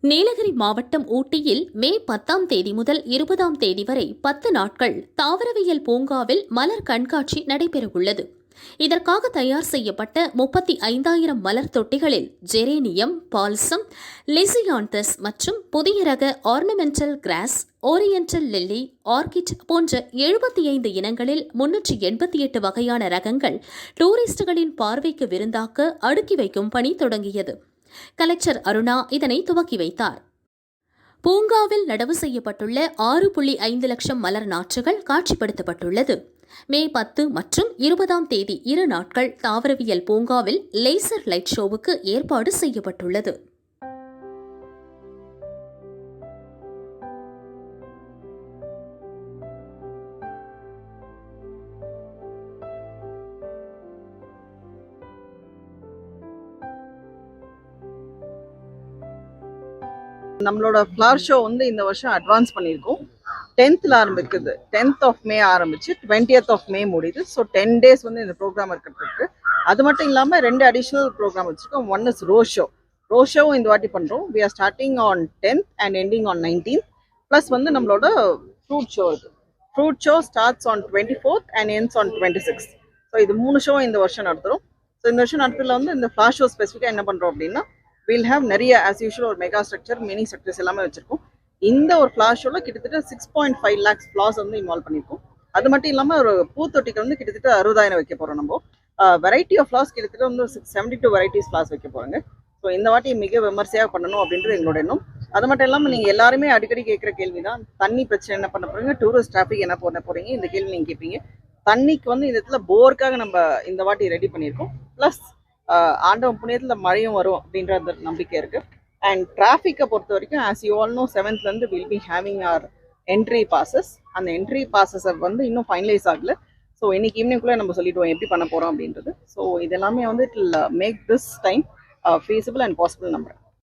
நீலகிரி மாவட்டம் ஊட்டியில் மே பத்தாம் தேதி முதல் இருபதாம் தேதி வரை பத்து நாட்கள் தாவரவியல் பூங்காவில் மலர் கண்காட்சி நடைபெறவுள்ளது. இதற்காக தயார் செய்யப்பட்ட முப்பத்தி ஐந்தாயிரம் மலர் தொட்டிகளில் ஜெரேனியம் பால்சம் லிசியாந்தஸ் மற்றும் புதிய ரக ornamental grass oriental lily orchid போன்ற எழுபத்தி ஐந்து இனங்களில் முன்னூற்றி எண்பத்தி எட்டு வகையான ரகங்கள் டூரிஸ்டுகளின் பார்வைக்கு விருந்தாக்க அடுக்கி வைக்கும் பணி தொடங்கியது. கலெக்டர் அருணா இதனை துவக்கி வைத்தார். பூங்காவில் நடவு செய்யப்பட்டுள்ள ஆறு புள்ளி ஐந்து லட்சம் மலர் நாற்றுகள் காட்சிப்படுத்தப்பட்டுள்ளது. மே பத்து மற்றும் இருபதாம் தேதி இரு நாட்கள் தாவரவியல் பூங்காவில் லேசர் லைட் ஷோவுக்கு ஏற்பாடு செய்யப்பட்டுள்ளது. நம்மளோட ஃப்ளவர் ஷோ வந்து இந்த வருஷம் அட்வான்ஸ் பண்ணியிருக்கோம். டென்த்தில் ஆரம்பிக்குது. டென்த் ஆஃப் மே ஆரம்பிச்சு டுவெண்ட்டியத் ஆஃப் மே முடியுது. ஸோ டென் டேஸ் வந்து இந்த ப்ரோக்ராம் இருக்கிறதுக்கு. அது மட்டும் இல்லாமல் ரெண்டு அடிஷ்னல் ப்ரோக்ராம் வச்சுருக்கோம். One is rose show rose ஷோவும் இந்த வாட்டி பண்ணுறோம் we are starting on tenth and ending on nineteen plus வந்து நம்மளோட ஃப்ரூட் ஷோ இருக்குது fruit show starts on twenty fourth and ends on twenty six so இது மூணு show இந்த வருஷம் நடத்துகிறோம் ஸோ இந்த வருஷம் நடத்துல வந்து இந்த ஃப்ளாஷ் ஷோ ஸ்பெசிஃபிக்காக என்ன பண்ணுறோம் அப்படின்னா வில் ஹேவ் நிறைய ஆஸ் யூஷுவல் ஒரு மெகா ஸ்ட்ரக்சர் மினி ஸ்ட்ரக்சர்ஸ் எல்லாமே வச்சிருக்கோம். இந்த ஒரு ஃப்ளாஷ் ஷோவில் கிட்டத்தட்ட six point five lakhs flowers வந்து இன்வால்வ் பண்ணியிருக்கோம் அது மட்டும் இல்லாமல் ஒரு பூத்தொட்டிக்கு வந்து கிட்டத்தட்ட அறுபதாயிரம் வைக்க போகிறோம் நம்ம. வெரைட்டி ஆஃப் ஃப்ளாஸ் கிட்டத்தட்ட வந்து six seventy two varieties flowers வைக்க போகிறாங்க ஸோ இந்த வாட்டி மிக விமர்சையாக பண்ணணும் அப்படின்றது எங்களோட எண்ணம். அது மட்டும் இல்லாமல் நீங்கள் எல்லாருமே அடிக்கடி கேட்குற கேள்வி தான் தண்ணி பிரச்சனை என்ன பண்ண போறீங்க டூரிஸ்ட் டிராஃபிக் என்ன பண்ண போகிறீங்க இந்த கேள்வி நீங்கள் கேட்பீங்க. தண்ணிக்கு வந்து இந்த இடத்துல போருக்காக நம்ம இந்த வாட்டி ரெடி பண்ணியிருக்கோம். ப்ளஸ் ஆண்டவன் புண்ணியத்தில் மழையும் வரும் அப்படின்ற அந்த நம்பிக்கை இருக்கு. அண்ட் டிராஃபிக்கை பொறுத்த வரைக்கும் as you all know செவன்த்லேருந்து will be having our entry passes அந்த என்ட்ரி பாசஸை வந்து இன்னும் ஃபைனலைஸ் ஆகல. ஸோ இன்னைக்கு ஈவினிங்குள்ளே நம்ம சொல்லிடுவோம் எப்படி பண்ண போகிறோம் அப்படின்றது. ஸோ இதெல்லாமே வந்து it make this time feasible and possible நம்புறேன்